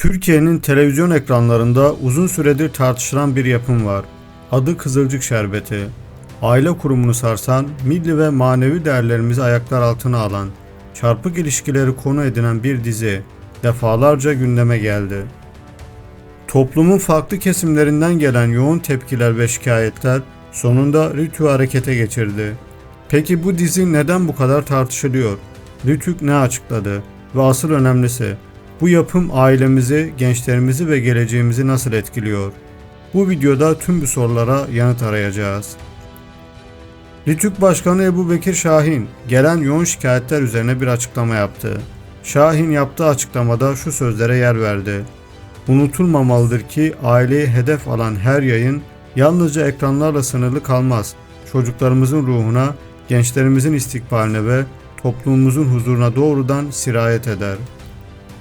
Türkiye'nin televizyon ekranlarında uzun süredir tartışılan bir yapım var. Adı Kızılcık Şerbeti. Aile kurumunu sarsan, milli ve manevi değerlerimizi ayaklar altına alan, çarpık ilişkileri konu edinen bir dizi defalarca gündeme geldi. Toplumun farklı kesimlerinden gelen yoğun tepkiler ve şikayetler sonunda Rütü harekete geçirdi. Peki bu dizi neden bu kadar tartışılıyor? Rütük ne açıkladı? Ve asıl önemlisi, bu yapım ailemizi, gençlerimizi ve geleceğimizi nasıl etkiliyor? Bu videoda tüm bu sorulara yanıt arayacağız. Rütük Başkanı Ebu Bekir Şahin gelen yoğun şikayetler üzerine bir açıklama yaptı. Şahin yaptığı açıklamada şu sözlere yer verdi. Unutulmamalıdır ki aileyi hedef alan her yayın yalnızca ekranlarla sınırlı kalmaz. Çocuklarımızın ruhuna, gençlerimizin istikbaline ve toplumumuzun huzuruna doğrudan sirayet eder.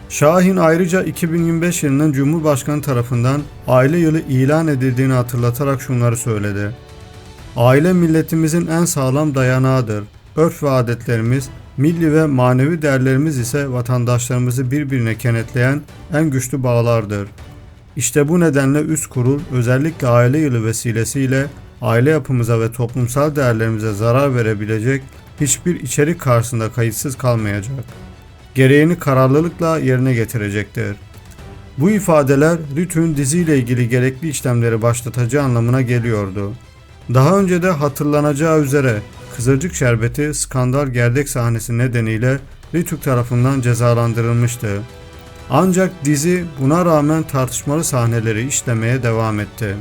Şahin ayrıca 2025 yılının Cumhurbaşkanı tarafından aile yılı ilan edildiğini hatırlatarak şunları söyledi. Aile milletimizin en sağlam dayanağıdır. Örf ve adetlerimiz, milli ve manevi değerlerimiz ise vatandaşlarımızı birbirine kenetleyen en güçlü bağlardır. İşte bu nedenle üst kurul özellikle aile yılı vesilesiyle aile yapımıza ve toplumsal değerlerimize zarar verebilecek hiçbir içerik karşısında kayıtsız kalmayacak. Gereğini kararlılıkla yerine getirecektir. Bu ifadeler Rütü'nün diziyle ilgili gerekli işlemleri başlatacağı anlamına geliyordu. Daha önce de hatırlanacağı üzere Kızılcık Şerbeti skandal gerdek sahnesi nedeniyle Rütük tarafından cezalandırılmıştı. Ancak dizi buna rağmen tartışmalı sahneleri işlemeye devam etti.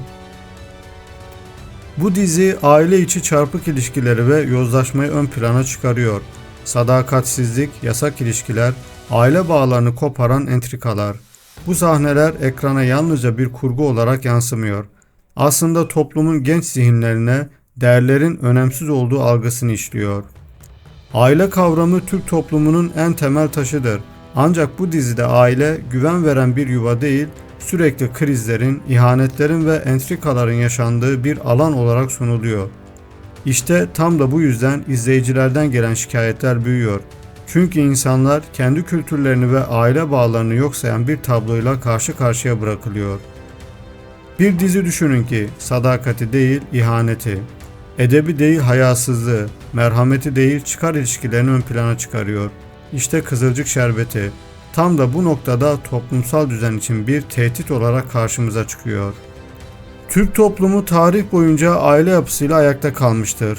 Bu dizi aile içi çarpık ilişkileri ve yozlaşmayı ön plana çıkarıyor. Sadakatsizlik, yasak ilişkiler, aile bağlarını koparan entrikalar. Bu sahneler ekrana yalnızca bir kurgu olarak yansımıyor. Aslında toplumun genç zihinlerine değerlerin önemsiz olduğu algısını işliyor. Aile kavramı Türk toplumunun en temel taşıdır. Ancak bu dizide aile güven veren bir yuva değil, sürekli krizlerin, ihanetlerin ve entrikaların yaşandığı bir alan olarak sunuluyor. İşte tam da bu yüzden izleyicilerden gelen şikayetler büyüyor. Çünkü insanlar kendi kültürlerini ve aile bağlarını yok sayan bir tabloyla karşı karşıya bırakılıyor. Bir dizi düşünün ki sadakati değil ihaneti, edebi değil hayasızlığı, merhameti değil çıkar ilişkilerini ön plana çıkarıyor. İşte Kızılcık Şerbeti tam da bu noktada toplumsal düzen için bir tehdit olarak karşımıza çıkıyor. Türk toplumu tarih boyunca aile yapısıyla ayakta kalmıştır.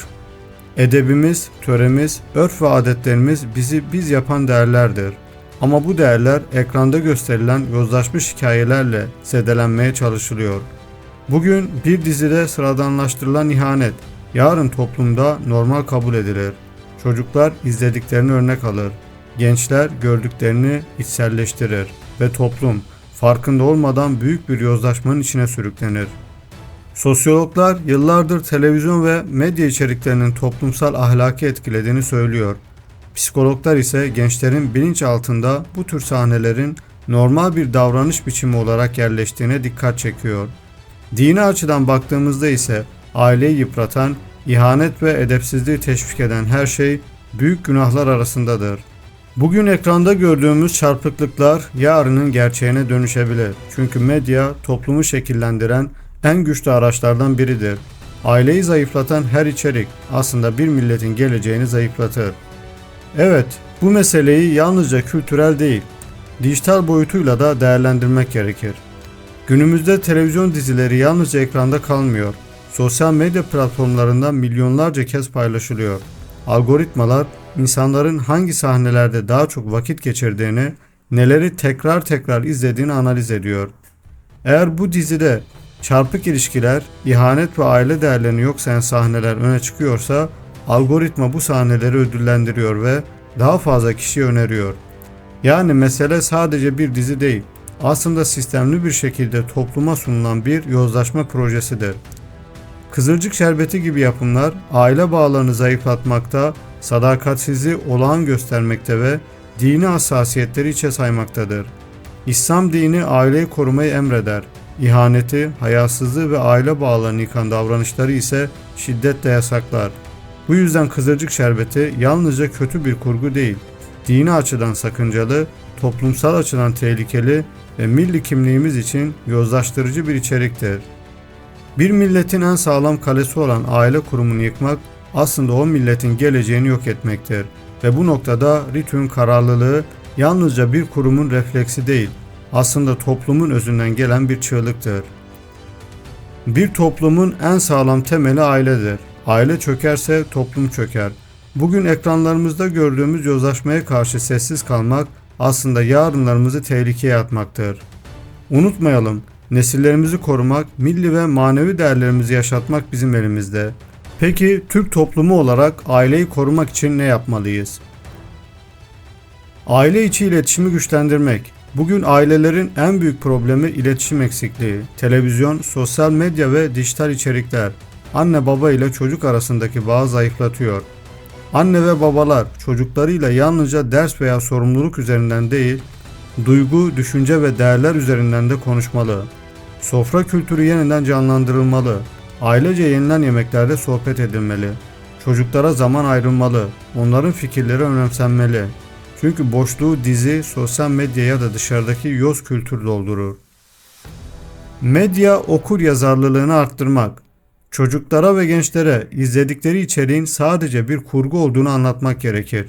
Edebimiz, töremiz, örf ve adetlerimiz bizi biz yapan değerlerdir. Ama bu değerler ekranda gösterilen yozlaşmış hikayelerle zedelenmeye çalışılıyor. Bugün bir dizide sıradanlaştırılan ihanet, yarın toplumda normal kabul edilir. Çocuklar izlediklerini örnek alır. Gençler gördüklerini içselleştirir ve toplum farkında olmadan büyük bir yozlaşmanın içine sürüklenir. Sosyologlar yıllardır televizyon ve medya içeriklerinin toplumsal ahlaki etkilediğini söylüyor. Psikologlar ise gençlerin bilinç altında bu tür sahnelerin normal bir davranış biçimi olarak yerleştiğine dikkat çekiyor. Dini açıdan baktığımızda ise aileyi yıpratan, ihanet ve edepsizliği teşvik eden her şey büyük günahlar arasındadır. Bugün ekranda gördüğümüz çarpıklıklar yarının gerçeğine dönüşebilir. Çünkü medya toplumu şekillendiren en güçlü araçlardan biridir. Aileyi zayıflatan her içerik aslında bir milletin geleceğini zayıflatır. Evet, bu meseleyi yalnızca kültürel değil, dijital boyutuyla da değerlendirmek gerekir. Günümüzde televizyon dizileri yalnızca ekranda kalmıyor. Sosyal medya platformlarında milyonlarca kez paylaşılıyor. Algoritmalar insanların hangi sahnelerde daha çok vakit geçirdiğini, neleri tekrar tekrar izlediğini analiz ediyor. Eğer bu dizide çarpık ilişkiler, ihanet ve aile değerlerini yok sayan sahneler öne çıkıyorsa, algoritma bu sahneleri ödüllendiriyor ve daha fazla kişi öneriyor. Yani mesele sadece bir dizi değil, aslında sistemli bir şekilde topluma sunulan bir yozlaşma projesidir. Kızılcık Şerbeti gibi yapımlar aile bağlarını zayıflatmakta, sadakatsizliği olağan göstermekte ve dini hassasiyetleri içe saymaktadır. İslam dini aileyi korumayı emreder. İhaneti, hayasızlığı ve aile bağlarını yıkan davranışları ise şiddetle yasaklar. Bu yüzden Kızılcık Şerbeti yalnızca kötü bir kurgu değil, dini açıdan sakıncalı, toplumsal açıdan tehlikeli ve milli kimliğimiz için yozlaştırıcı bir içeriktir. Bir milletin en sağlam kalesi olan aile kurumunu yıkmak aslında o milletin geleceğini yok etmektir. Ve bu noktada RITÜ'nün kararlılığı yalnızca bir kurumun refleksi değil, aslında toplumun özünden gelen bir çığlıktır. Bir toplumun en sağlam temeli ailedir. Aile çökerse toplum çöker. Bugün ekranlarımızda gördüğümüz yozlaşmaya karşı sessiz kalmak aslında yarınlarımızı tehlikeye atmaktır. Unutmayalım, nesillerimizi korumak, milli ve manevi değerlerimizi yaşatmak bizim elimizde. Peki Türk toplumu olarak aileyi korumak için ne yapmalıyız? Aile içi iletişimi güçlendirmek. Bugün ailelerin en büyük problemi iletişim eksikliği. Televizyon, sosyal medya ve dijital içerikler anne baba ile çocuk arasındaki bağı zayıflatıyor. Anne ve babalar çocuklarıyla yalnızca ders veya sorumluluk üzerinden değil, duygu, düşünce ve değerler üzerinden de konuşmalı. Sofra kültürü yeniden canlandırılmalı. Ailece yenilen yemeklerde sohbet edilmeli. Çocuklara zaman ayrılmalı. Onların fikirleri önemsenmeli. Çünkü boşluğu dizi, sosyal medya ya da dışarıdaki yoz kültür doldurur. Medya okur yazarlılığını arttırmak. Çocuklara ve gençlere izledikleri içeriğin sadece bir kurgu olduğunu anlatmak gerekir.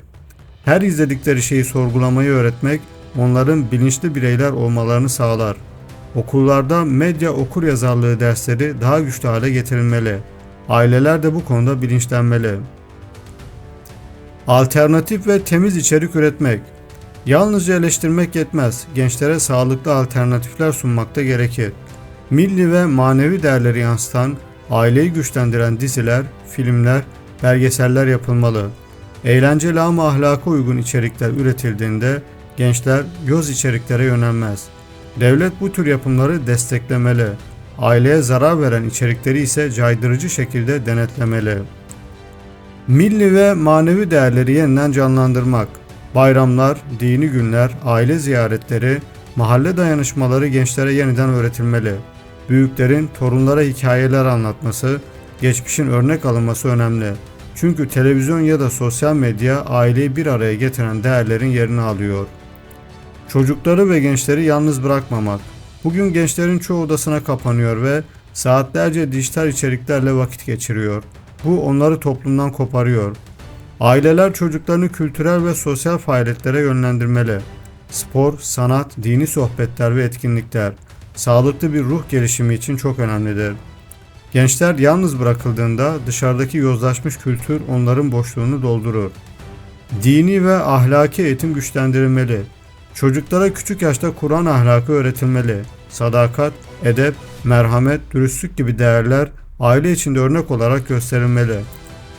Her izledikleri şeyi sorgulamayı öğretmek onların bilinçli bireyler olmalarını sağlar. Okullarda medya okur yazarlığı dersleri daha güçlü hale getirilmeli. Aileler de bu konuda bilinçlenmeli. Alternatif ve temiz içerik üretmek. Yalnızca eleştirmek yetmez. Gençlere sağlıklı alternatifler sunmak da gerekir. Milli ve manevi değerleri yansıtan, aileyi güçlendiren diziler, filmler, belgeseller yapılmalı. Eğlenceli ama ahlaka uygun içerikler üretildiğinde gençler yoz içeriklere yönelmez. Devlet bu tür yapımları desteklemeli. Aileye zarar veren içerikleri ise caydırıcı şekilde denetlemeli. Milli ve manevi değerleri yeniden canlandırmak. Bayramlar, dini günler, aile ziyaretleri, mahalle dayanışmaları gençlere yeniden öğretilmeli. Büyüklerin torunlara hikayeler anlatması, geçmişin örnek alınması önemli. Çünkü televizyon ya da sosyal medya aileyi bir araya getiren değerlerin yerini alıyor. Çocukları ve gençleri yalnız bırakmamak. Bugün gençlerin çoğu odasına kapanıyor ve saatlerce dijital içeriklerle vakit geçiriyor. Bu onları toplumdan koparıyor. Aileler çocuklarını kültürel ve sosyal faaliyetlere yönlendirmeli. Spor, sanat, dini sohbetler ve etkinlikler sağlıklı bir ruh gelişimi için çok önemlidir. Gençler yalnız bırakıldığında dışarıdaki yozlaşmış kültür onların boşluğunu doldurur. Dini ve ahlaki eğitim güçlendirilmeli. Çocuklara küçük yaşta Kur'an ahlakı öğretilmeli. Sadakat, edep, merhamet, dürüstlük gibi değerler aile içinde örnek olarak gösterilmeli.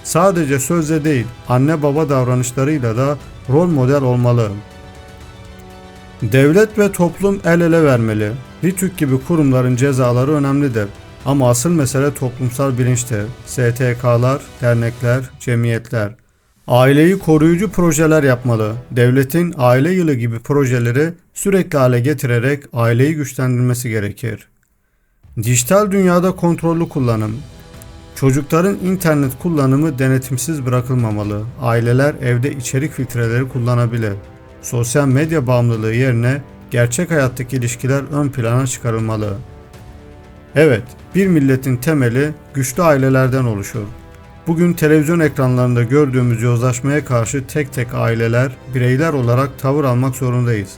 Sadece sözle değil, anne baba davranışlarıyla da rol model olmalı. Devlet ve toplum el ele vermeli. RİTÜK gibi kurumların cezaları önemlidir. Ama asıl mesele toplumsal bilinçtir. STK'lar, dernekler, cemiyetler. Aileyi koruyucu projeler yapmalı. Devletin aile yılı gibi projeleri sürekli hale getirerek aileyi güçlendirmesi gerekir. Dijital dünyada kontrollü kullanım. Çocukların internet kullanımı denetimsiz bırakılmamalı. Aileler evde içerik filtreleri kullanabilir. Sosyal medya bağımlılığı yerine gerçek hayattaki ilişkiler ön plana çıkarılmalı. Evet, bir milletin temeli güçlü ailelerden oluşur. Bugün televizyon ekranlarında gördüğümüz yozlaşmaya karşı tek tek aileler, bireyler olarak tavır almak zorundayız.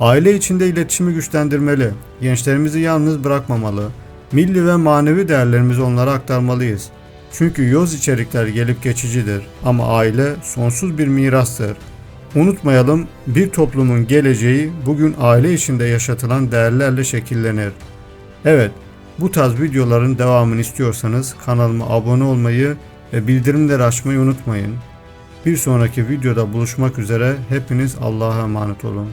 Aile içinde iletişimi güçlendirmeli, gençlerimizi yalnız bırakmamalı, milli ve manevi değerlerimizi onlara aktarmalıyız. Çünkü yoz içerikler gelip geçicidir ama aile sonsuz bir mirastır. Unutmayalım bir toplumun geleceği bugün aile içinde yaşatılan değerlerle şekillenir. Evet, bu tarz videoların devamını istiyorsanız kanalıma abone olmayı ve bildirimleri açmayı unutmayın. Bir sonraki videoda buluşmak üzere hepiniz Allah'a emanet olun.